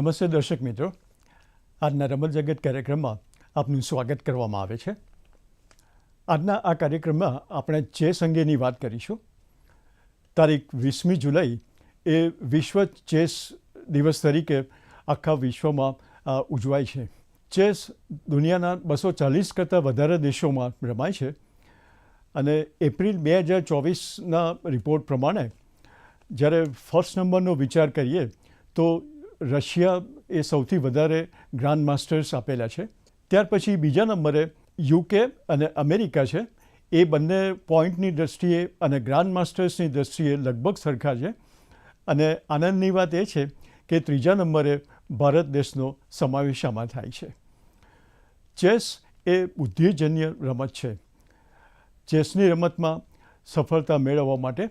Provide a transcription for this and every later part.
નમસ્તે દર્શક મિત્રો. આજના રમત જગત કાર્યક્રમમાં આપનું સ્વાગત કરવામાં આવે છે. આજના આ કાર્યક્રમમાં આપણે ચેસ અંગેની વાત કરીશું, તારીખ વીસમી જુલાઈ એ વિશ્વ ચેસ દિવસ તરીકે આખા વિશ્વમાં ઉજવાય છે. ચેસ દુનિયાના બસો ચાલીસ કરતાં વધારે દેશોમાં રમાય છે અને એપ્રિલ બે હજાર ચોવીસના રિપોર્ટ પ્રમાણે જ્યારે ફર્સ્ટ નંબરનો વિચાર કરીએ તો રશિયા એ સૌથી વધારે ગ્રાન્ડ માસ્ટર્સ આપેલા છે. ત્યાર પછી બીજા નંબરે યુકે અને અમેરિકા છે. એ બંને પોઈન્ટની દ્રષ્ટિએ અને ગ્રાન્ડ માસ્ટર્સની દ્રષ્ટિએ લગભગ સરખા છે. અને આનંદની વાત એ છે કે ત્રીજા નંબરે ભારત દેશનો સમાવેશ આમાં થાય છે. ચેસ એ બુદ્ધિજન્ય રમત છે. ચેસની રમતમાં સફળતા મેળવવા માટે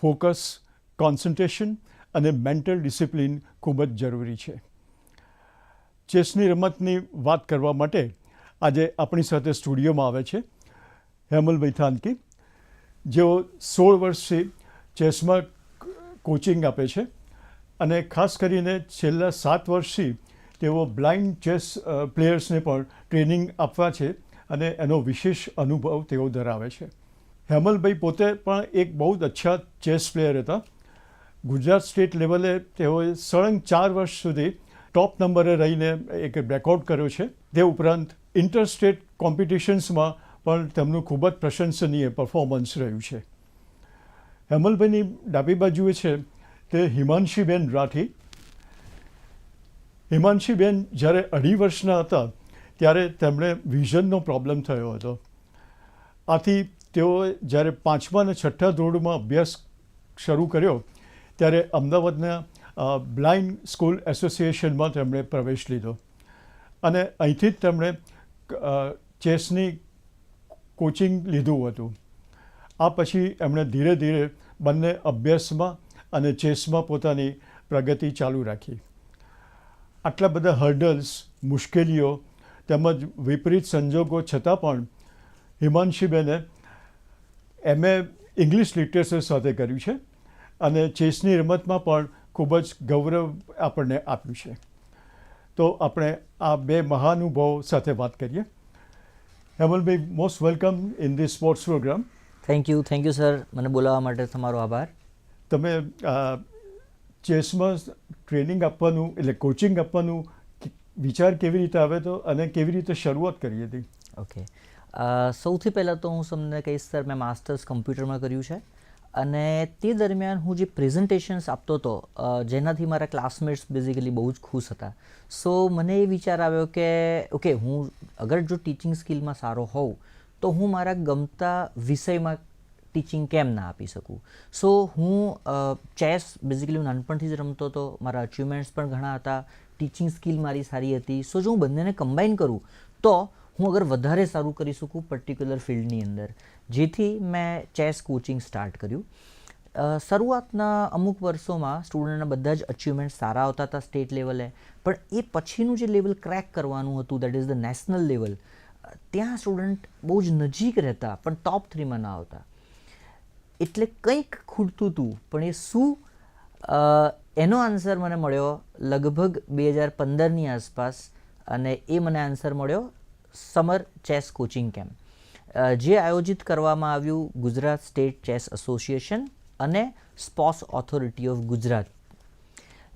ફોકસ, કોન્સન્ટ્રેશન અને મેન્ટલ ડિસિપ્લિન ખૂબ જ જરૂરી છે. ચેસની રમતની વાત કરવા માટે આજે આપણી સાથે સ્ટુડિયોમાં આવે છે હેમલભાઈ થાનકી. જેઓ સોળ વર્ષથી ચેસમાં કોચિંગ આપે છે અને ખાસ કરીને છેલ્લા સાત વર્ષથી તેઓ બ્લાઇન્ડ ચેસ પ્લેયર્સને પણ ટ્રેનિંગ આપવા છે અને એનો વિશેષ અનુભવ તેઓ ધરાવે છે. હેમલભાઈ પોતે પણ એક બહુ જ અચ્છા ચેસ પ્લેયર હતા. ગુજરાત સ્ટેટ લેવલે તેઓએ સળંગ ચાર વર્ષ સુધી ટોપ નંબરે રહીને એક રેકોર્ડ કર્યો છે. તે ઉપરાંત ઇન્ટર સ્ટેટ કોમ્પિટિશન્સમાં પણ તેમનું ખૂબ જ પ્રશંસનીય પરફોર્મન્સ રહ્યું છે. હેમલભાઈની ડાબી બાજુએ છે તે હિમાંશીબેન રાઠી. હિમાંશીબેન જ્યારે અઢી વર્ષના હતા ત્યારે તેમણે વિઝનનો પ્રોબ્લેમ થયો હતો. આથી તેઓએ જ્યારે પાંચમા અને છઠ્ઠા ધોરણમાં અભ્યાસ શરૂ કર્યો ત્યારે અમદાવાદના બ્લાઇન્ડ સ્કૂલ એસોસિએશનમાં તેમણે પ્રવેશ લીધો. અને અહીંથી જ તેમણે ચેસની કોચિંગ લીધું હતું. આ પછી એમણે ધીરે ધીરે બંને અભ્યાસમાં અને ચેસમાં પોતાની પ્રગતિ ચાલુ રાખી. આટલા બધા હર્ડલ્સ, મુશ્કેલીઓ તેમજ વિપરીત સંજોગો છતાં પણ હિમાંશીબેને એમએ ઇંગ્લિશ લિટરેચર સાથે કર્યું છે. અને ચેસની રમતમાં પણ ખૂબ જ ગૌરવ આપણને આપ્યું છે. તો આપણે આ બે મહાનુભાવો સાથે વાત કરીએ. હેમલભાઈ most welcome in this sports programme thank you thank you sir મને બોલાવવા માટે તમારો આભાર. તમે ચેસમાં ટ્રેનિંગ આપવાનું એટલે કોચિંગ આપવાનું વિચાર કેવી રીતે આવે તો અને કેવી રીતે શરૂઆત કરી હતી ઓકે સૌથી પહેલાં તો હું તમને કહીશ સર મેં માસ્ટર્સ કમ્પ્યુટરમાં કર્યું છે. અને તે દરમિયાન હું જે પ્રેઝન્ટેશન્સ આપતો હતો જેનાથી મારા ક્લાસમેટ્સ બેઝિકલી બહુ જ ખુશ હતા. સો મને એ વિચાર આવ્યો કે ઓકે હું અગર જો ટીચિંગ સ્કિલમાં સારો હોઉં, તો હું મારા ગમતા વિષયમાં ટીચિંગ કેમ ના આપી શકું? સો હું ચેસ બેઝિકલી હું નાનપણથી જ રમતો હતો. મારા અચીવમેન્ટ્સ પણ ઘણા હતા. ટીચિંગ સ્કિલ મારી સારી હતી. સો જો હું બંનેને કમ્બાઈન કરું, તો હું અગર વધારે સારું કરી શકું પર્ટિક્યુલર ફિલ્ડની અંદર, જેથી મેં ચેસ કોચિંગ સ્ટાર્ટ કર્યું. શરૂઆતના અમુક વર્ષોમાં સ્ટુડન્ટના બધા જ અચીવમેન્ટ સારા આવતા હતા સ્ટેટ લેવલે પણ એ પછીનું જે લેવલ ક્રેક કરવાનું હતું that is the national level ત્યાં સ્ટુડન્ટ બહુ જ નજીક રહેતા, પણ ટોપ થ્રીમાં ના આવતા. એટલે કંઈક ખૂટતું હતું, પણ એ શું? એનો આન્સર મને મળ્યો લગભગ બે હજાર પંદરની આસપાસ, અને એ મને આન્સર મળ્યો સમર ચેસ કોચિંગ કેમ્પ જે આયોજિત કરવામાં આવ્યું ગુજરાત સ્ટેટ ચેસ એસોસિએશન અને સ્પોર્ટ્સ ઓથોરિટી ઓફ ગુજરાત.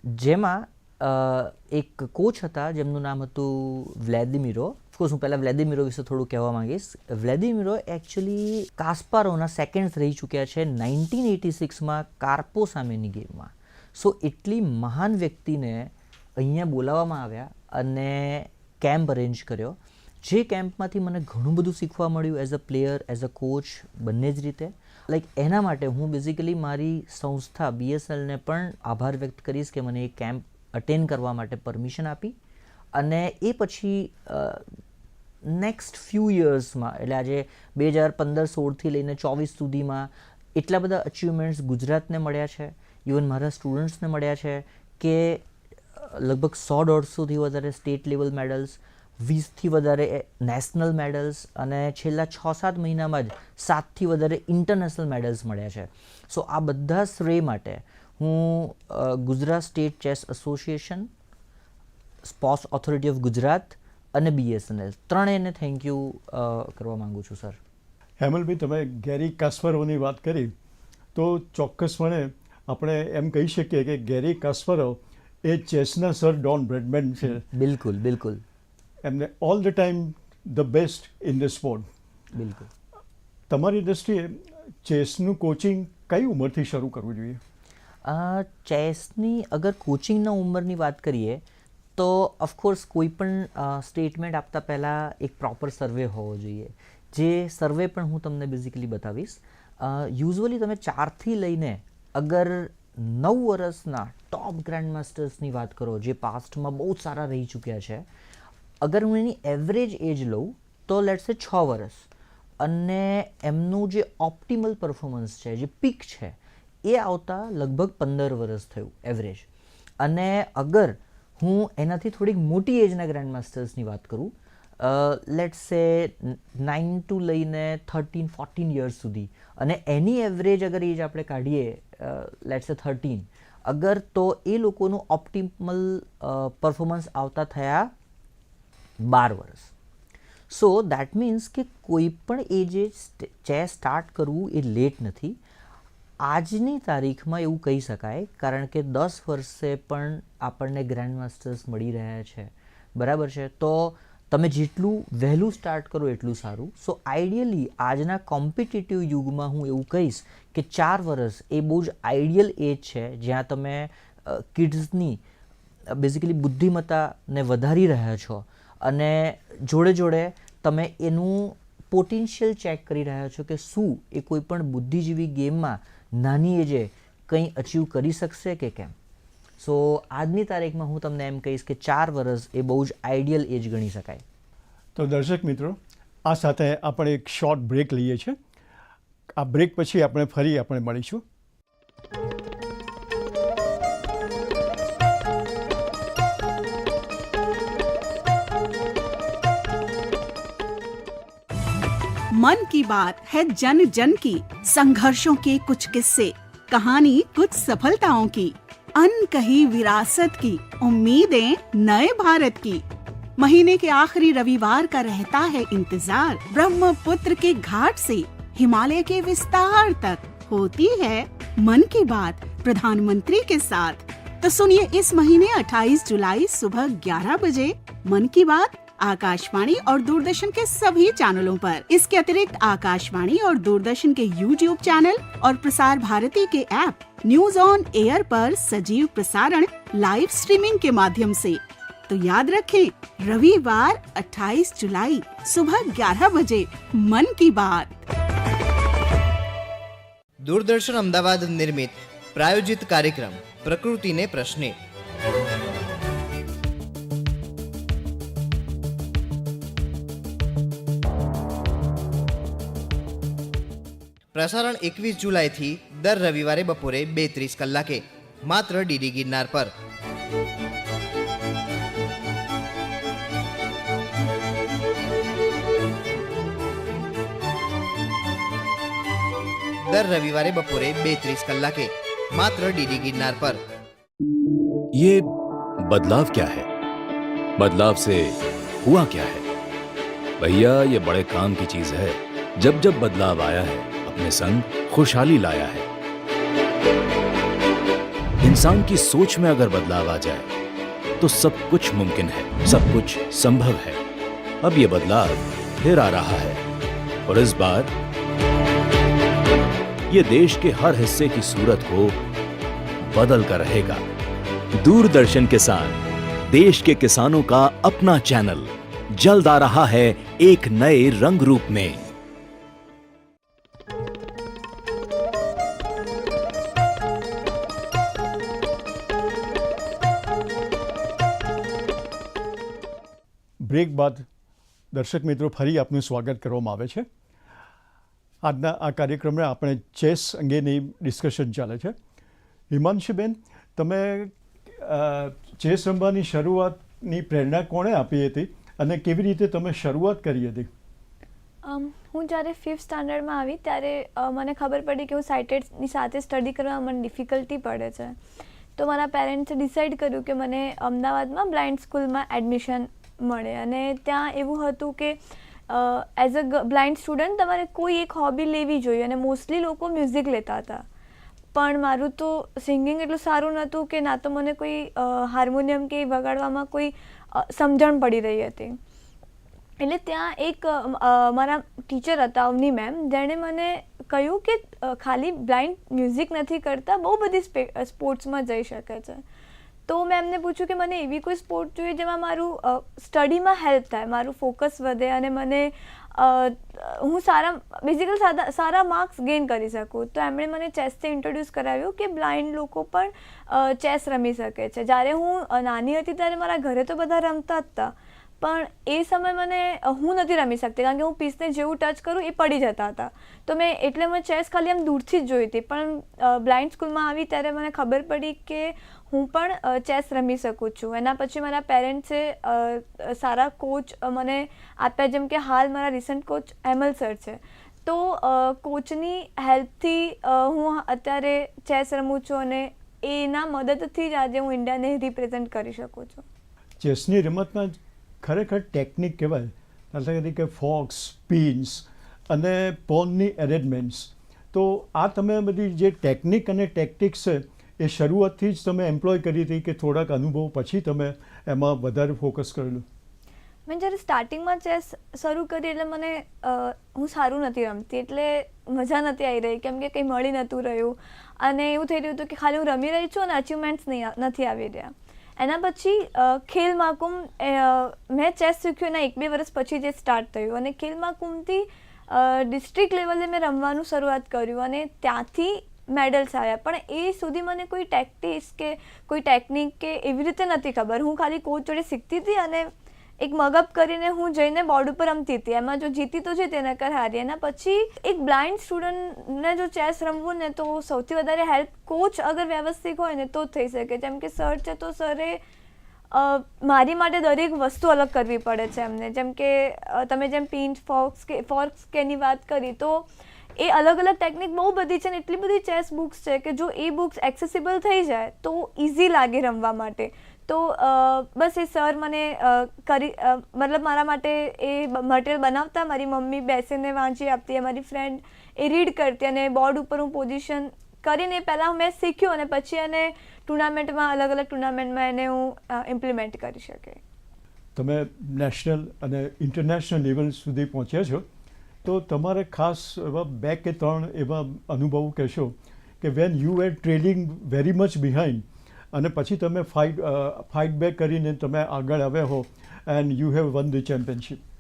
જેમાં એક કોચ હતા, જેમનું નામ હતું વ્લેદિમીરો. ઓફકોર્સ હું પહેલાં વ્લેદિમીરો વિશે થોડું કહેવા માંગીશ. વ્લેદિમીરો એકચ્યુઅલી કાસ્પારોના સેકન્ડ્સ રહી ચૂક્યા છે નાઇન્ટીન એટી સિક્સમાં કાર્પો સામેની ગેમમાં. સો એટલી મહાન વ્યક્તિને અહીંયા બોલાવવામાં આવ્યા અને કેમ્પ અરેન્જ કર્યો. જે કેમ્પમાંથી મને ઘણું બધું શીખવા મળ્યું as a player as a coach બંને જ રીતે. લાઈક એના માટે હું બેઝિકલી મારી સંસ્થા બીએસએલને પણ આભાર વ્યક્ત કરીશ કે મને એ કેમ્પ અટેન્ડ કરવા માટે પરમિશન આપી. અને એ પછી નેક્સ્ટ ફ્યુ યર્સમાં એટલે આજે બે હજાર પંદર સોળથી લઈને ચોવીસ સુધીમાં એટલા બધા અચીવમેન્ટ્સ ગુજરાતને મળ્યા છે ઇવન મારા સ્ટુડન્ટ્સને મળ્યા છે કે લગભગ સો દોઢસોથી વધારે સ્ટેટ લેવલ મેડલ્સ વીસથી વધારે નેશનલ મેડલ્સ અને છેલ્લા છ સાત મહિનામાં જ સાતથી વધારે ઇન્ટરનેશનલ મેડલ્સ મળ્યા છે. સો આ બધા શ્રેય માટે હું Gujarat state chess association sports authority of Gujarat અને બીએસએનએલ ત્રણેયને થેન્ક યુ કરવા માગું છું સર હેમલભાઈ તમે ગેરી કાસ્પરોની વાત કરી તો ચોક્કસપણે આપણે એમ કહી શકીએ કે ગેરી કાસ્પરો એ ચેસના સર ડોન બ્રેડમેન છે. બિલકુલ બિલકુલ. એમને all the time the best in the sport બિલકુલ. તમારી દ્રષ્ટિએ ચેસનું કોચિંગ કઈ ઉંમરથી શરૂ કરવું જોઈએ? ચેસની અગર કોચિંગના ઉંમરની વાત કરીએ તો ઓફકોર્સ કોઈ પણ સ્ટેટમેન્ટ આપતા પહેલાં એક પ્રોપર સર્વે હોવો જોઈએ. જે સર્વે પણ હું તમને બેઝિકલી બતાવીશ. યુઝવલી તમે ચારથી લઈને અગર નવ વર્ષના ટોપ ગ્રાન્ડ માસ્ટર્સની વાત કરો જે પાસ્ટમાં બહુ સારા રહી ચૂક્યા છે અગર હું એની એવરેજ એજ લઉં, તો લેટ્સ છ વર્ષ અને એમનું જે ઓપ્ટિમલ પરફોર્મન્સ છે, જે પીક છે, એ આવતા લગભગ પંદર વર્ષ થયું એવરેજ અને અગર હું એનાથી થોડીક મોટી એજના ગ્રાન્ડ માસ્ટર્સની વાત કરું લેટ્સ સે નાઇન ટુ લઈને થર્ટીન ફોર્ટીન યર્સ સુધી. અને એની એવરેજ અગર એજ આપણે કાઢીએ લેટ્સ એ થર્ટીન અગર તો એ લોકોનું ઓપ્ટિમલ પરફોર્મન્સ આવતા થયા બાર વર્ષ સો દેટ મીન્સ કે કોઈ પણ એજે ચેસ સ્ટાર્ટ કરવું એ લેટ નથી. આજની તારીખમાં એવું કહી શકાય, કારણ કે દસ વર્ષે પણ આપણને ગ્રાન્ડ માસ્ટર્સ મળી રહ્યા છે. બરાબર છે? તો તમે જેટલું વહેલું સ્ટાર્ટ કરો એટલું સારું. સો આઈડિયલી આજના કોમ્પિટિટિવ યુગમાં હું એવું કહીશ કે ચાર વર્ષ એ બહુ જ આઈડિયલ એજ છે, જ્યાં તમે કિડ્સની બેઝિકલી બુદ્ધિમત્તાને વધારી રહ્યા છો. અને જોડે જોડે તમે એનું પોટેન્શિયલ ચેક કરી રહ્યા છો કે શું એ કોઈ પણ બુદ્ધિજીવી ગેમમાં નાની એજે કંઈ અચીવ કરી શકશે કે કેમ. સો આજની તારીખમાં હું તમને એમ કહીશ કે ચાર વર્ષ એ બહુ જ આઈડિયલ એજ ગણી શકાય. તો દર્શક મિત્રો, આ સાથે આપણે એક શોર્ટ બ્રેક લઈએ છીએ. આ બ્રેક પછી આપણે ફરી આપણે મળીશું. मन की बात है जन जन की, संघर्षों के कुछ किस्से, कहानी कुछ सफलताओं की अनकही विरासत की, उम्मीदें नए भारत की। महीने के आखिरी रविवार का रहता है इंतज़ार, ब्रह्मपुत्र के घाट से, हिमालय के विस्तार तक, होती है मन की बात, प्रधानमंत्री के साथ। तो सुनिए इस महीने 28 जुलाई सुबह 11 बजे, मन की बात आकाशवाणी और दूरदर्शन के सभी चैनलों पर। इसके अतिरिक्त आकाशवाणी और दूरदर्शन के यूट्यूब चैनल और प्रसार भारती के ऐप न्यूज़ ऑन एयर पर सजीव प्रसारण लाइव स्ट्रीमिंग के माध्यम से। तो याद रखें, रविवार 28 जुलाई सुबह 11 बजे, मन की बात। दूरदर्शन अहमदाबाद निर्मित प्रायोजित कार्यक्रम, प्रकृति ने प्रश्ने। પ્રસારણ એકવીસ જુલાઈથી દર રવિવારે બપોરે બે ત્રીસ કલાકે માત્ર ડીડી ગિરનાર પર દર રવિવારે બપોરે બે ત્રીસ કલાકે માત્ર ડીડી ગિરનાર પર ये बदलाव क्या है बदलाव से हुआ क्या है भैया ये बड़े काम की चीज है जब जब बदलाव आया है अपने संग खुशहाली लाया है। इंसान की सोच में अगर बदलाव आ जाए तो सब कुछ मुमकिन है, सब कुछ संभव है। अब ये बदलाव फिर आ रहा है, और इस बार ये देश के हर हिस्से की सूरत को बदल कर रहेगा। दूरदर्शन किसान, देश के किसानों का अपना चैनल, जल्द आ रहा है एक नए रंग रूप में। બ્રેક બાદ દર્શક મિત્રો ફરી આપનું સ્વાગત કરવામાં આવે છે. આજના આ કાર્યક્રમમાં આપણે ચેસ અંગેની ડિસ્કશન ચાલે છે. હિમાંશુબેન, તમે ચેસ રમવાની શરૂઆતની પ્રેરણા કોણે આપી હતી અને કેવી રીતે તમે શરૂઆત કરી હતી? હું જ્યારે ફિફ્થ સ્ટાન્ડર્ડમાં આવી ત્યારે મને ખબર પડી કે હું સાઇટેડની સાથે સ્ટડી કરવામાં મને ડિફિકલ્ટી પડે છે. તો મારા પેરેન્ટ્સે ડિસાઇડ કર્યું કે મને અમદાવાદમાં બ્લાઇન્ડ સ્કૂલમાં એડમિશન મળે. અને ત્યાં એવું હતું કે એઝ અ બ્લાઇન્ડ સ્ટુડન્ટ તમારે કોઈ એક હોબી લેવી જોઈએ અને મોસ્ટલી લોકો મ્યુઝિક લેતા હતા. પણ મારું તો સિંગિંગ એટલું સારું નહોતું કે ના તો મને કોઈ હાર્મોનિયમ કે વગાડવામાં કોઈ સમજણ પડી રહી હતી. એટલે ત્યાં એક મારા ટીચર હતા, અવની મેમ જેણે મને કહ્યું કે ખાલી બ્લાઇન્ડ મ્યુઝિક નથી કરતા, બહુ બધી સ્પોર્ટ્સમાં જઈ શકે છે. તો મેં એમને પૂછ્યું કે મને એવી કોઈ સ્પોર્ટ જોઈએ જેમાં મારું સ્ટડીમાં હેલ્પ થાય, મારું ફોકસ વધે અને મને હું સારા બેઝિકલી સારા સારા માર્ક્સ ગેઇન કરી શકું. તો એમણે મને ચેસથી ઇન્ટ્રોડ્યુસ કરાવ્યું કે બ્લાઇન્ડ લોકો પણ ચેસ રમી શકે છે. જ્યારે હું નાની હતી ત્યારે મારા ઘરે તો બધા રમતા હતા પણ એ સમય મને હું નથી રમી શકતી કારણ કે હું પીસને જેવું ટચ કરું એ પડી જતા હતા. તો મેં એટલે મેં ચેસ ખાલી આમ દૂરથી જ જોઈ હતી. પણ બ્લાઇન્ડ સ્કૂલમાં આવી ત્યારે મને ખબર પડી કે હું પણ ચેસ રમી શકું છું. એના પછી મારા પેરેન્ટ્સે સારા કોચ મને આપ્યા જેમ કે હાલ મારા રિસન્ટ કોચ એમલ સર છે. તો કોચની હેલ્પથી હું અત્યારે ચેસ રમું છું અને એના મદદથી જ આજે હું ઇન્ડિયાને રિપ્રેઝેન્ટ કરી શકું છું. ચેસની રમતમાં ખરેખર ટેકનિક કહેવાય દાખલા તરીકે ફોક્સ, પિન્સ અને પોનની એરેન્જમેન્ટ્સ તો આ તમે બધી જે ટેકનિક અને ટેક્ટિક્સ છે એ શરૂઆતથી જ તમે એમ્પ્લોય કરી હતી કે થોડાક અનુભવ પછી તમે એમાં વધારે ફોકસ કરેલું? મેં જ્યારે સ્ટાર્ટિંગમાં ચેસ શરૂ કરી એટલે મને હું સારું નથી રમતી. એટલે મજા નથી આવી રહી. કેમ કે કંઈ મળી નહોતું રહ્યું. અને એવું થઈ રહ્યું હતું કે ખાલી હું રમી રહી છું અને અચીવમેન્ટ્સ નહીં, નથી આવી રહ્યા. એના પછી ખેલ મહાકુંભ મેં ચેસ શીખ્યું એના એક બે વર્ષ પછી જે સ્ટાર્ટ થયું. અને ખેલ મહાકુંભથી ડિસ્ટ્રિક્ટ લેવલે મેં રમવાનું શરૂઆત કર્યું. અને ત્યાંથી મેડલ્સ આવ્યા. પણ એ સુધી મને કોઈ ટેક્ટિક્સ કે કોઈ ટેકનિક કે એવી રીતે નથી ખબર. હું ખાલી કોચ જોડે શીખતી હતી અને એક મગઅપ કરીને હું જઈને બોર્ડ ઉપર રમતી હતી. એમાં જો જીતી તો જીતી નકર હારી. એના પછી એક બ્લાઇન્ડ સ્ટુડન્ટને જો ચેસ રમવું ને તો સૌથી વધારે હેલ્પ કોચ અગર વ્યવસ્થિત હોય ને તો થઈ શકે. જેમ કે સર છે તો સરે મારી માટે દરેક વસ્તુ અલગ કરવી પડે છે એમને. જેમ કે તમે જેમ પિન્ચ ફોક્સ કે ફોર્ક્સ કે એની વાત કરી તો એ અલગ અલગ ટેકનિક બહુ બધી છે ને એટલી બધી ચેસ બુક્સ છે કે જો એ બુક્સ એક્સેસિબલ થઈ જાય તો ઇઝી લાગે રમવા માટે. તો બસ એ સર મને કરી મતલબ મારા માટે એ મટીરિયલ બનાવતા. મારી મમ્મી બેસીને વાંચી આપતી, મારી ફ્રેન્ડ એ રીડ કરતી અને બોર્ડ ઉપર હું પોઝિશન કરીને પહેલાં મેં શીખ્યું અને પછી એને ટુર્નામેન્ટમાં અલગ અલગ ટુર્નામેન્ટમાં એને હું ઇમ્પ્લિમેન્ટ કરી શકે. તમે નેશનલ અને ઇન્ટરનેશનલ લેવલ સુધી પહોંચ્યા છો. તો તમારે ખાસ એવા બે કે ત્રણ એવા અનુભવો કહેશો કે when you were trailing very much behind અને પછી તમે ફાઇટ ફાઇટ બેક કરીને તમે આગળ આવ્યા હો and you have won the championship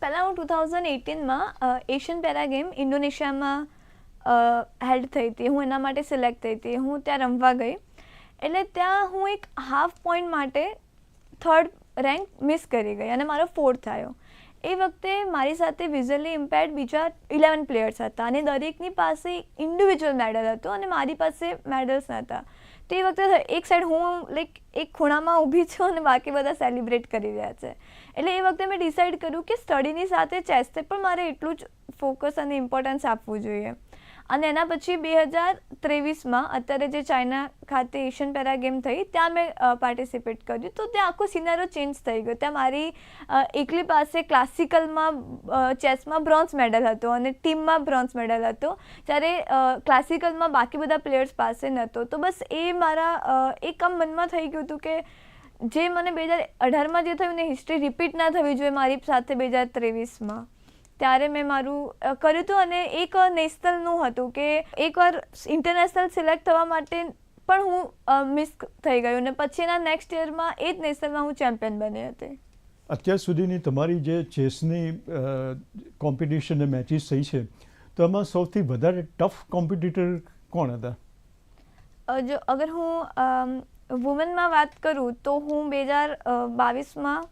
પહેલાં હું ટુ થાઉઝન્ડ એટીનમાં એશિયન પેરા ગેમ ઇન્ડોનેશિયામાં હેલ્ડ થઈ હતી. હું એના માટે સિલેક્ટ થઈ હતી. હું ત્યાં રમવા ગઈ. એટલે ત્યાં હું એક હાફ પોઈન્ટ માટે થર્ડ રેન્ક મિસ કરી ગઈ અને મારો ફોર્થ આવ્યો. એ વખતે મારી સાથે વિઝ્યુઅલી ઇમ્પેર્ડ બીજા ઇલેવન પ્લેયર્સ હતા અને દરેકની પાસે ઇન્ડિવિજ્યુઅલ મેડલ હતો અને મારી પાસે મેડલ્સ નહોતા. તો એ વખતે એક સાઈડ હું લાઈક એક ખૂણામાં ઊભી છું અને બાકી બધા સેલિબ્રેટ કરી રહ્યા છે. એટલે એ વખતે મેં ડિસાઈડ કર્યું કે સ્ટડીની સાથે ચેસને પણ મારે એટલું જ ફોકસ અને ઇમ્પોર્ટન્સ આપવું જોઈએ. અને એના પછી બે હજાર ત્રેવીસમાં અત્યારે જે ચાઇના ખાતે એશિયન પેરા ગેમ થઈ, ત્યાં મેં પાર્ટિસિપેટ કર્યું. તો ત્યાં આખો સિનારો ચેન્જ થઈ ગયો. ત્યાં મારી એકલી પાસે ક્લાસિકલમાં ચેસમાં બ્રોન્ઝ મેડલ હતો અને ટીમમાં બ્રોન્ઝ મેડલ હતો. જ્યારે ક્લાસિકલમાં બાકી બધા પ્લેયર્સ પાસે નહોતો તો બસ એ મારા એ એક આમ મનમાં થઈ ગયું હતું કે જે મને બે હજાર અઢારમાં જે થયું ને હિસ્ટ્રી રિપીટ ના થવી જોઈએ મારી સાથે બે હજાર ત્રેવીસમાં. ત્યારે મેં મારું કર્યું હતું અને એક નેશનલનું હતું કે એકવાર ઇન્ટરનેશનલ સિલેક્ટ થવા માટે પણ હું મિસ થઈ ગયું ને પછીના નેક્સ્ટ યરમાં એ જ નેશનલમાં હું ચેમ્પિયન બની હતી. અત્યાર સુધીની તમારી જે ચેસની કોમ્પિટિશન અને મેચિસ થઈ છે તો એમાં સૌથી વધારે ટફ કોમ્પિટિટર કોણ હતા? જો અગર હું વુમનમાં વાત કરું તો હું બે હજાર બાવીસમાં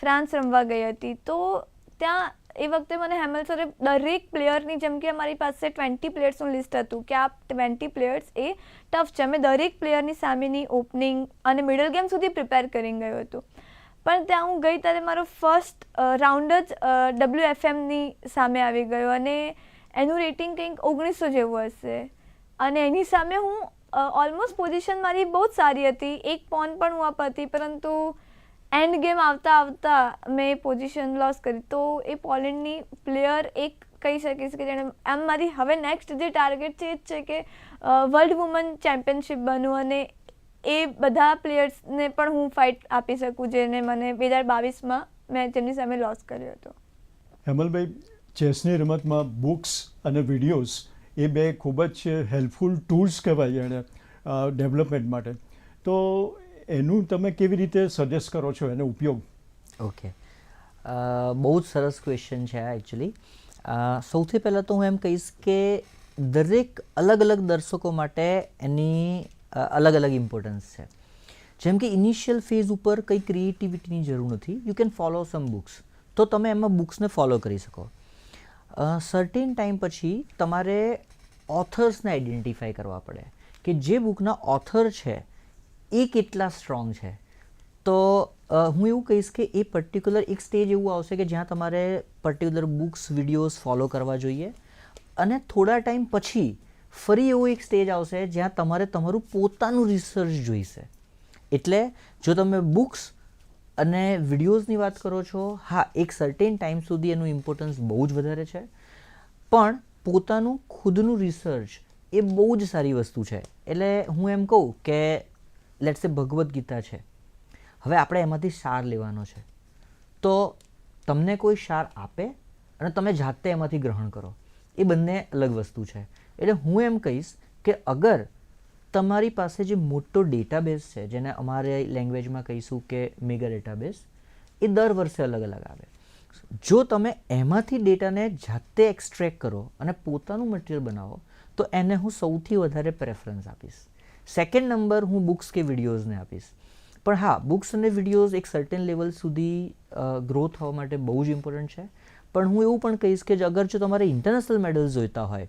ફ્રાન્સ રમવા ગઈ હતી તો ત્યાં એ વખતે મને હેમલ સરે દરેક પ્લેયરની જેમ કે અમારી પાસે ટ્વેન્ટી પ્લેયર્સનું લિસ્ટ હતું કે આ ટ્વેન્ટી પ્લેયર્સ એ ટફ છે. અમે દરેક પ્લેયરની સામેની ઓપનિંગ અને મિડલ ગેમ સુધી પ્રિપેર કરીને ગયું હતું. પણ ત્યાં હું ગઈ ત્યારે મારો ફર્સ્ટ રાઉન્ડ જ ડબલ્યુ એફ એમની સામે આવી ગયો અને એનું રેટિંગ કંઈક ઓગણીસો જેવું હશે. અને એની સામે હું ઓલમોસ્ટ પોઝિશન મારી બહુ જ સારી હતી. એક પોન પણ હું અપ હતી, પરંતુ એન્ડ ગેમ આવતા આવતા મેં પોઝિશન લોસ કરી. તો એ પોલેન્ડની પ્લેયર એક કહી શકીશ કે જેણે આમ મારી હવે નેક્સ્ટ જે ટાર્ગેટ છે એ જ છે કે વર્લ્ડ વુમન ચેમ્પિયનશિપ બનવું અને એ બધા પ્લેયર્સને પણ હું ફાઇટ આપી શકું, જેને મને બે હજાર બાવીસમાં મેં જેમની સામે લોસ કર્યો હતો. હેમલભાઈ, ચેસની રમતમાં બુક્સ અને વિડીયોઝ એ બે ખૂબ જ હેલ્પફુલ ટૂલ્સ કહેવાય એને ડેવલપમેન્ટ માટે. તો એનું તમે કેવી રીતે સજેસ્ટ કરો છો એનો ઉપયોગ? ઓકે બહુ જ સરસ ક્વેશ્ચન છે આ એકચ્યુઅલી સૌથી પહેલાં તો હું એમ કહીશ કે દરેક અલગ અલગ દર્શકો માટે એની અલગ અલગ ઇમ્પોર્ટન્સ છે. જેમ કે ઇનિશિયલ ફેઝ ઉપર કંઈ ક્રિએટિવિટીની જરૂર નથી. You can follow some books તો તમે એમાં બુક્સને ફોલો કરી શકો. સર્ટેન ટાઈમ પછી તમારે ઓથર્સને આઈડેન્ટિફાય કરવા પડે કે જે બુકના ઓથર છે એ કેટલા સ્ટ્રોંગ છે? તો હું એવું કહીશ કે એ પર્ટિક્યુલર એક સ્ટેજ એવું આવશે કે જ્યાં તમારે પર્ટિક્યુલર બુક્સ વિડીયોઝ ફોલો કરવા જોઈએ અને થોડા ટાઈમ પછી ફરી એવો એક સ્ટેજ આવશે જ્યાં તમારે તમારું પોતાનું રિસર્ચ જોઈશે. એટલે જો તમે બુક્સ અને વિડીયોઝની વાત કરો છો, હા, એક સર્ટેન ટાઈમ સુધી એનું ઇમ્પોર્ટન્સ બહુ જ વધારે છે. પણ પોતાનું ખુદનું રિસર્ચ એ બહુ જ સારી વસ્તુ છે. એટલે હું એમ કહું કે લેટ્સ એ ભગવદ્ ગીતા છે. હવે આપણે એમાંથી સાર લેવાનો છે. તો તમને કોઈ સાર આપે અને તમે જાતે એમાંથી ગ્રહણ કરો. એ બંને અલગ વસ્તુ છે. એટલે હું એમ કહીશ કે અગર તમારી પાસે જે મોટો ડેટાબેઝ છે, જેને અમારે લેંગ્વેજમાં કહીશું કે મેગા ડેટાબેઝ એ દર વર્ષે અલગ અલગ આવે. જો તમે એમાંથી ડેટાને જાતે એક્સટ્રેક્ટ કરો અને પોતાનું મટીરિયલ બનાવો, તો એને હું સૌથી વધારે પ્રેફરન્સ આપીશ. સેકન્ડ નંબર હું બુક્સ કે વિડીયોઝને આપીશ. પણ હા બુક્સ અને વિડીયોઝ એક સર્ટેન લેવલ સુધી ગ્રો થવા માટે બહુ જ ઇમ્પોર્ટન્ટ છે. પણ હું એવું પણ કહીશ કે અગર જો તમારે ઇન્ટરનેશનલ મેડલ્સ જોઈતા હોય,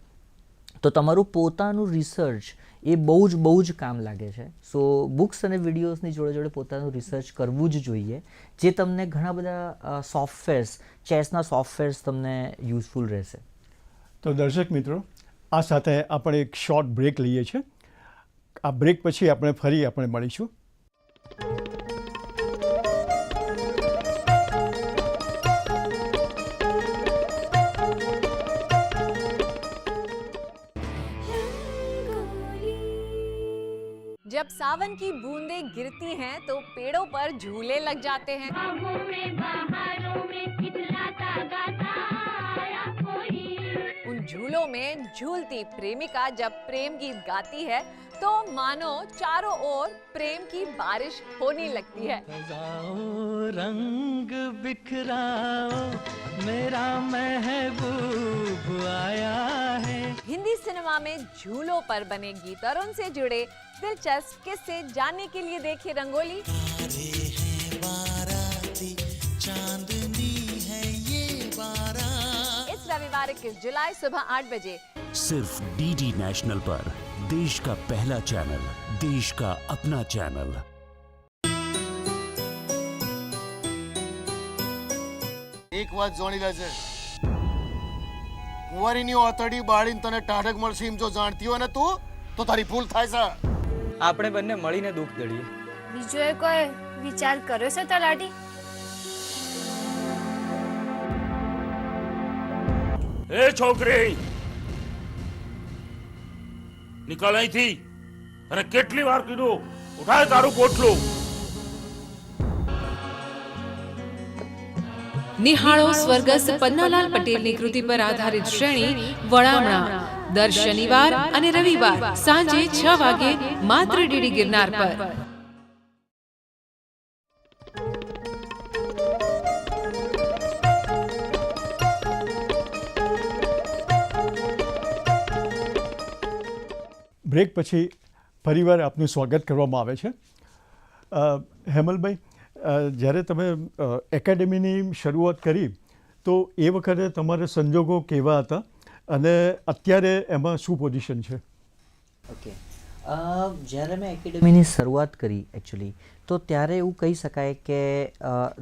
તો તમારું પોતાનું રિસર્ચ એ બહુ જ બહુ જ કામ લાગે છે. સો બુક્સ અને વિડીયોઝની જોડે જોડે પોતાનું રિસર્ચ કરવું જ જોઈએ, જે તમને ઘણા બધા સોફ્ટવેર્સ ચેસના સોફ્ટવેર્સ તમને યુઝફુલ રહેશે. તો દર્શક મિત્રો, આ સાથે આપણે એક શોર્ટ બ્રેક લઈએ છીએ. આ બ્રેક પછી આપણે ફરી આપણે મળીશું जब सावन की बूंदें गिरती हैं तो पेड़ों पर झूले लग जाते हैं उन झूलों में झूलती प्रेमिका जब प्रेम गीत गाती है तो मानो चारों ओर प्रेम की बारिश होने लगती है। रंग बिखराओ मेरा महबूब आया है। हिंदी सिनेमा में झूलों पर बने गीत और उनसे जुड़े दिलचस्प किस्से जानने के लिए देखिए रंगोली। इस रविवार इक्कीस जुलाई सुबह आठ बजे सिर्फ डीडी नेशनल पर देश का पहला चैनल देश का अपना चैनल એક વાત જાણી લેજે કુંવારીની ઓતડી બાળીને તને ટાઢક મળશે એમ જો જાણતી હોય ને તું તો તારી ભૂલ થાય છે આપણે બંને મળીને દુઃખ દળીએ બીજો એ કોઈ વિચાર કર્યો છે તલાટી એ છોકરી! નિકાલ અહીંથી. અને કેટલી વાર કીધું? ઉઠાય તારું પોટલું. નિહાળો સ્વર્ગસ્થ પન્નાલાલ પટેલની કૃતિ પર આધારિત શ્રેણી વળામણા દર શનિવાર અને રવિવાર સાંજે છ વાગે માત્ર ડીડી ગિરનાર પર. બ્રેક પછી ફરીવાર આપનું સ્વાગત કરવામાં આવે છે. હેમલભાઈ જ્યારે તમે એકેડેમીની શરૂઆત કરી, તો એ વખતે તમારા સંજોગો કેવા હતા અને અત્યારે એમાં શું પોઝિશન છે? ઓકે જ્યારે મેં એકેડેમીની શરૂઆત કરી એકચ્યુઅલી તો ત્યારે એવું કહી શકાય કે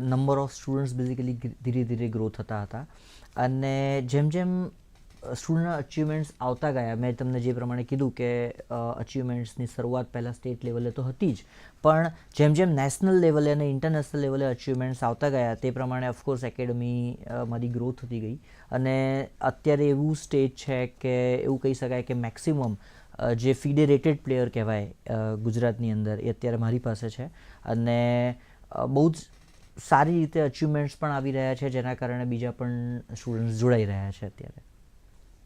નંબર ઓફ સ્ટુડન્ટ્સ બેઝિકલી ધીરે ધીરે ગ્રો થતા હતા. અને જેમ જેમ સ્ટુડન્ટ અચીવમેન્ટ્સ આવતા ગયા. મેં તમને જે પ્રમાણે કીધું કે અચીવમેન્ટ્સની શરૂઆત પહેલાં સ્ટેટ લેવલે તો હતી જ. પણ જેમ જેમ નેશનલ લેવલે અને ઇન્ટરનેશનલ લેવલે અચીવમેન્ટ્સ આવતા ગયા, તે પ્રમાણે ઓફકોર્સ એકેડમી મારી ગ્રોથ થતી ગઈ. અને અત્યારે એવું સ્ટેજ છે કે, એવું કહી શકાય કે મેક્સિમમ જે ફિડેરેટેડ પ્લેયર કહેવાય ગુજરાતની અંદર, એ અત્યારે મારી પાસે છે. અને બહુ જ સારી રીતે અચીવમેન્ટ્સ પણ આવી રહ્યા છે, જેના કારણે બીજા પણ સ્ટુડન્ટ્સ જોડાઈ રહ્યા છે અત્યારે.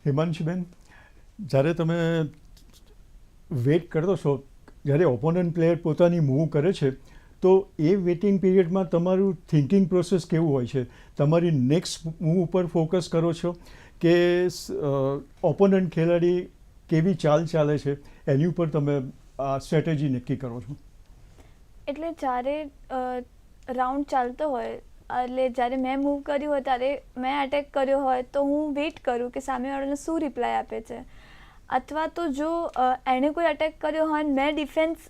હિમાંશીબેન જ્યારે તમે વેઇટ કરતો છો, જ્યારે ઓપોનન્ટ પ્લેયર પોતાની મૂવ કરે છે, તો એ વેઇટિંગ પીરિયડમાં તમારું થિંકિંગ પ્રોસેસ કેવું હોય છે? તમારી નેક્સ્ટ મૂવ ઉપર ફોકસ કરો છો કે ઓપોનન્ટ ખેલાડી કેવી ચાલ ચાલે છે? એની ઉપર તમે આ સ્ટ્રેટેજી નક્કી કરો છો. એટલે જ્યારે રાઉન્ડ ચાલતો હોય એટલે જ્યારે મેં મૂવ કર્યું હોય, ત્યારે મેં અટેક કર્યો હોય, તો હું વેઇટ કરું કે સામેવાળાને શું રિપ્લાય આપે છે. અથવા તો જો એણે કોઈ અટેક કર્યો હોય અને મેં ડિફેન્સ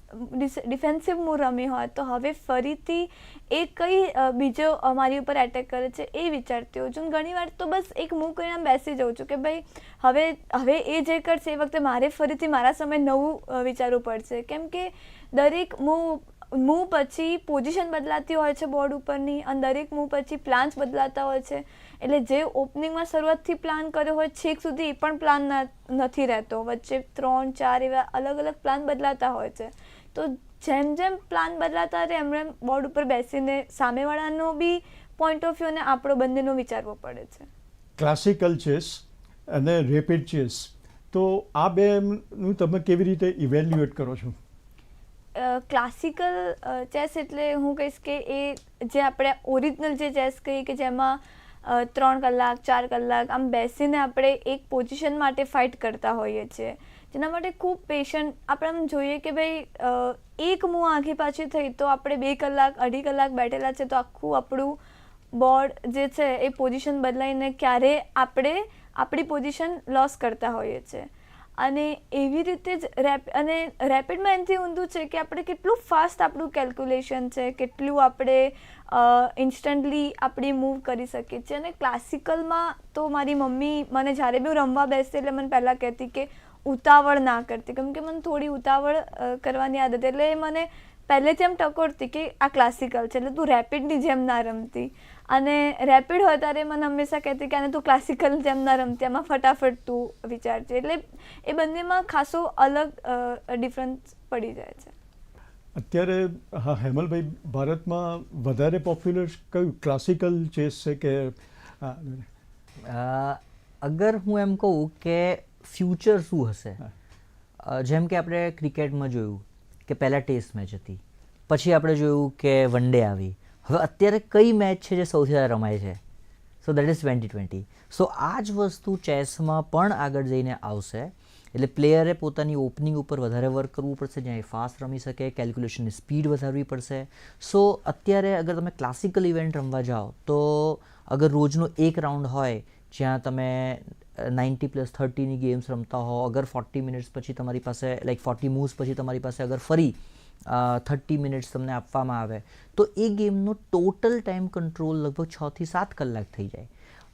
ડિફેન્સિવ મૂવ રમી હોય, તો હવે ફરીથી એ કઈ બીજો મારી ઉપર એટેક કરે છે એ વિચારતી હોઉં છું. ઘણી વાર તો બસ એક મૂવ કરીને બેસી જાઉં છું કે ભાઈ, હવે હવે એ જે કરશે એ વખતે મારે ફરીથી મારા સમય નવું વિચારવું પડશે. કેમ કે દરેક મૂવ મૂવ પછી પોઝિશન બદલાતી હોય છે બોર્ડ ઉપરની, અને દરેક મૂવ પછી પ્લાન્સ બદલાતા હોય છે. એટલે જે ઓપનિંગમાં શરૂઆતથી પ્લાન કર્યો હોય, છેક સુધી એ પણ પ્લાન નથી રહેતો. વચ્ચે ત્રણ, ચાર એવા અલગ અલગ પ્લાન બદલાતા હોય છે. તો જેમ જેમ પ્લાન બદલાતા રહે, એમ એમ બોર્ડ ઉપર બેસીને સામેવાળાનો બી પોઈન્ટ ઓફ વ્યૂ અને આપણો બંનેનો વિચારવો પડે છે. ક્લાસિકલ ચેસ અને રેપિડ ચેસ તો આ બેનું તમે કેવી રીતે ઇવેલ્યુએટ કરો છો? ક્લાસિકલ ચેસ એટલે હું કહીશ કે એ જે આપણે ઓરિજિનલ જે ચેસ કહીએ કે જેમાં ત્રણ કલાક, ચાર કલાક આમ બેસીને આપણે એક પોઝિશન માટે ફાઇટ કરતા હોઈએ છીએ. જેના માટે ખૂબ પેશન્ટ આપણે આમ જોઈએ કે ભાઈ એક મૂવ આંખી પાછી થઈ તો આપણે બે કલાક, અઢી કલાક બેઠેલા છે તો આખું આપણું બોર્ડ જે છે એ પોઝિશન બદલાઈને ક્યારે આપણે આપણી પોઝિશન લોસ કરતા હોઈએ છીએ. અને એવી રીતે જ રેપ, અને રેપિડમાં એનાથી ઊંધું છે કે આપણે કેટલું ફાસ્ટ આપણું કેલ્ક્યુલેશન છે, કેટલું આપણે ઇન્સ્ટન્ટલી આપણી મૂવ કરી શકીએ છીએ. અને ક્લાસિકલમાં તો મારી મમ્મી મને જ્યારે બી હું રમવા બેસતી એટલે મને પહેલાં કહેતી કે ઉતાવળ ના કરતી. કેમ કે મને થોડી ઉતાવળ કરવાની આદત એટલે એ મને પહેલેથી એમ ટકોરતી કે આ ક્લાસિકલ છે. એટલે તું રેપિડની જેમ ના રમતી. અને રેપિડ હોય ત્યારે મને હંમેશા કહેતી કે આને તું ક્લાસિકલ જેમ ના રમતી આમાં ફટાફટ તું વિચારજે એટલે એ બંનેમાં ખાસો અલગ ડિફરન્સ પડી જાય છે. અત્યારે હા હેમલભાઈ ભારતમાં વધારે પોપ્યુલર કયું ક્લાસિકલ ચેસ છે કે અગર હું એમ કહું કે ફ્યુચર શું હશે? જેમ કે આપણે ક્રિકેટમાં જોયું કે પહેલાં ટેસ્ટ મેચ હતી. પછી આપણે જોયું કે વન ડે આવી. હવે અત્યારે કઈ મેચ છે જે સૌથી વધારે રમાય છે? So that is twenty twenty so આ જ વસ્તુ ચેસમાં પણ આગળ જઈને આવશે. એટલે પ્લેયરે પોતાની ઓપનિંગ ઉપર વધારે વર્ક કરવું પડશે, જ્યાં એ ફાસ્ટ રમી શકે કેલ્ક્યુલેશનની સ્પીડ વધારવી પડશે. સો અત્યારે અગર તમે ક્લાસિકલ ઇવેન્ટ રમવા જાઓ, તો અગર રોજનો એક રાઉન્ડ હોય, જ્યાં તમે નાઇન્ટી પ્લસ થર્ટીની ગેમ્સ રમતા હો, અગર ફોર્ટી મિનિટ્સ પછી તમારી પાસે લાઈક ફોર્ટી મૂવ્સ પછી તમારી પાસે અગર ફરી થર્ટી મિનિટ્સ તમને આપવામાં આવે. તો એ ગેમનો ટોટલ ટાઈમ કંટ્રોલ લગભગ છથી સાત કલાક થઈ જાય.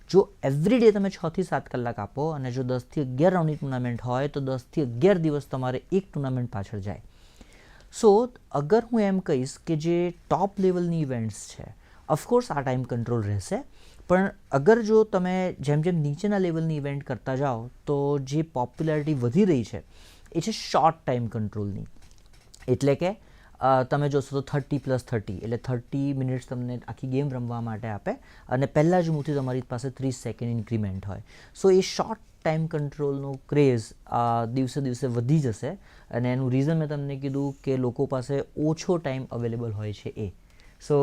જો એવરી ડે તમે છથી સાત કલાક આપો અને જો દસથી અગિયાર રાઉન્ડની ટુર્નામેન્ટ હોય તો દસથી અગિયાર દિવસ તમારે એક ટુર્નામેન્ટ પાછળ જાય. સો અગર હું એમ કહીશ કે જે ટોપ લેવલની ઇવેન્ટ્સ છે ઓફકોર્સ આ ટાઈમ કંટ્રોલ રહેશે. પણ અગર જો તમે જેમ જેમ નીચેના લેવલની ઇવેન્ટ કરતા જાઓ તો જે પોપ્યુલારિટી વધી રહી છે, એ છે શોર્ટ ટાઈમ કંટ્રોલની એટલે કે તમે જોશો તો થર્ટી પ્લસ થર્ટી એટલે થર્ટી મિનિટ્સ તમને આખી ગેમ રમવા માટે આપે અને પહેલાં જ મૂવથી તમારી પાસે ત્રીસ સેકન્ડ ઇન્ક્રીમેન્ટ હોય. સો એ શોર્ટ ટાઈમ કંટ્રોલનો ક્રેઝ દિવસે દિવસે વધી જશે અને એનું રીઝન મેં તમને કીધું કે લોકો પાસે ઓછો ટાઈમ અવેલેબલ હોય છે એ. સો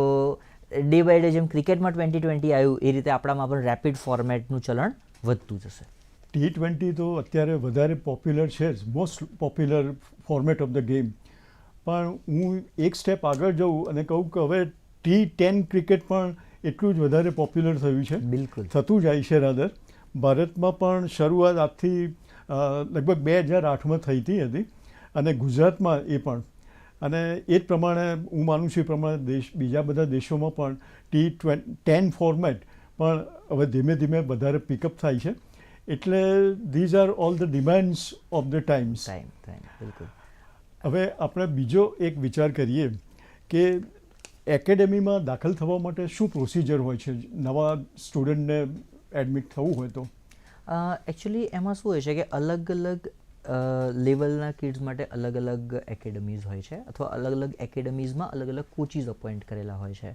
ડે બાય ડે જેમ ક્રિકેટમાં ટ્વેન્ટી ટ્વેન્ટી આવ્યું, એ રીતે આપણામાં પણ રેપિડ ફોર્મેટનું ચલણ વધતું જશે. ટી ટ્વેન્ટી તો અત્યારે વધારે પોપ્યુલર છે જ most popular format of the game પણ હું એક સ્ટેપ આગળ જઉં અને કહું કે હવે ટી ટેન ક્રિકેટ પણ એટલું જ વધારે પોપ્યુલર થયું છે. બિલકુલ. થતું જાય છે રાદર ભારતમાં પણ શરૂઆત આજથી લગભગ બે હજાર આઠમાં થઈ હતી હતી અને ગુજરાતમાં એ પણ. અને એ જ પ્રમાણે હું માનું છું એ પ્રમાણે દેશ બીજા બધા દેશોમાં પણ ટી ટ્વેન ટેન ફોર્મેટ પણ હવે ધીમે ધીમે વધારે પિકઅપ થાય છે. એટલે these are all the demands of the times time time બિલકુલ. હવે આપણે બીજો એક વિચાર કરીએ કે એકેડેમીમાં દાખલ થવા માટે શું પ્રોસિજર હોય છે? નવા સ્ટુડન્ટને એડમિટ થવું હોય તો? એકચ્યુઅલી એમાં શું હોય છે કે અલગ અલગ લેવલના કિડ્સ માટે અલગ અલગ એકેડમીઝ હોય છે અથવા અલગ અલગ એકેડમીઝમાં અલગ અલગ કોચીસ અપોઇન્ટ કરેલા હોય છે.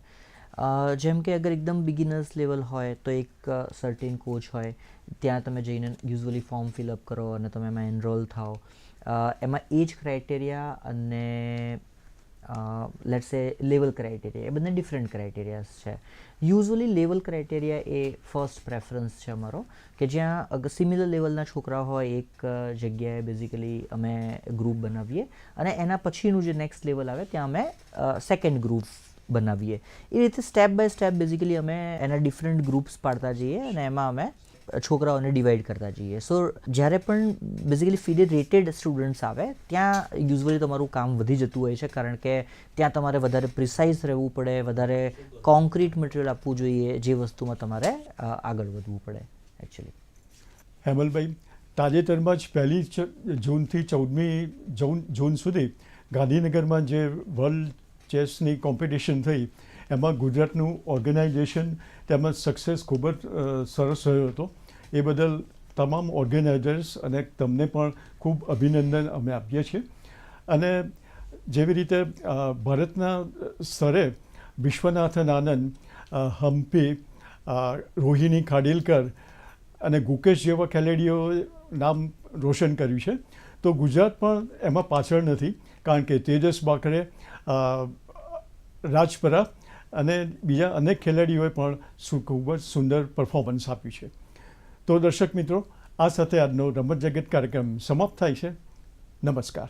જેમ કે અગર એકદમ બિગિનર્સ લેવલ હોય તો એક સર્ટેન કોચ હોય. ત્યાં તમે જઈને યુઝ્યુઅલી ફોર્મ ફિલઅપ કરો અને તમે એમાં એનરોલ થાઓ. એમાં એજ ક્રાઇટેરિયા અને લેટ્સ એ લેવલ ક્રાઇટેરિયા એ બંને ડિફરન્ટ ક્રાઇટેરિયાસ છે. યુઝઅલી લેવલ ક્રાઇટેરિયા એ ફર્સ્ટ પ્રેફરન્સ છે અમારો, કે જ્યાં સિમિલર લેવલના છોકરા હોય, એક જગ્યાએ બેઝિકલી અમે ગ્રુપ બનાવીએ અને એના પછીનું જે નેક્સ્ટ લેવલ આવે, ત્યાં અમે સેકન્ડ ગ્રુપ બનાવીએ. એ રીતે સ્ટેપ બાય સ્ટેપ બેઝિકલી અમે એના ડિફરન્ટ ગ્રુપ્સ પાડતા જઈએ અને એમાં અમે છોકરાઓને ડિવાઈડ કરતા જઈએ. સો જ્યારે પણ બેઝિકલી ફીડે રેટેડ સ્ટુડન્ટ્સ આવે, ત્યાં યુઝવલી તમારું કામ વધી જતું હોય છે, કારણ કે ત્યાં તમારે વધારે પ્રિસાઇઝ રહેવું પડે, વધારે કોન્ક્રીટ મટીરિયલ આપવું જોઈએ, જે વસ્તુમાં તમારે આગળ વધવું પડે એકચ્યુઅલી હેમલભાઈ, તાજેતરમાં જ પહેલી જૂનથી ચૌદમી જૂન જૂન સુધી ગાંધીનગરમાં જે વર્લ્ડ ચેસની કોમ્પિટિશન થઈ, એમાં ગુજરાતનું ઓર્ગેનાઇઝેશન તેમજ સક્સેસ ખૂબ જ સરસ રહ્યો હતો. એ બદલ તમામ ઓર્ગેનાઇઝર્સ અને તમને પણ ખૂબ અભિનંદન અમે આપીએ છીએ. અને જેવી રીતે ભારતના સ્તરે વિશ્વનાથન આનંદ હમ્પી રોહિણી ખાડીલકર અને ગુકેશ જેવા ખેલાડીઓ નામ રોશન કર્યું છે. તો ગુજરાત પણ એમાં પાછળ નથી, કારણ કે તેજસ બાકરે રાજપરા અને બીજા અનેક ખેલાડીઓએ પણ ખૂબ જ સુંદર પરફોર્મન્સ આપ્યું છે. તો દર્શક મિત્રો આ સાથે આજનો રમત જગત કાર્યક્રમ સમાપ્ત થાય છે. નમસ્કાર.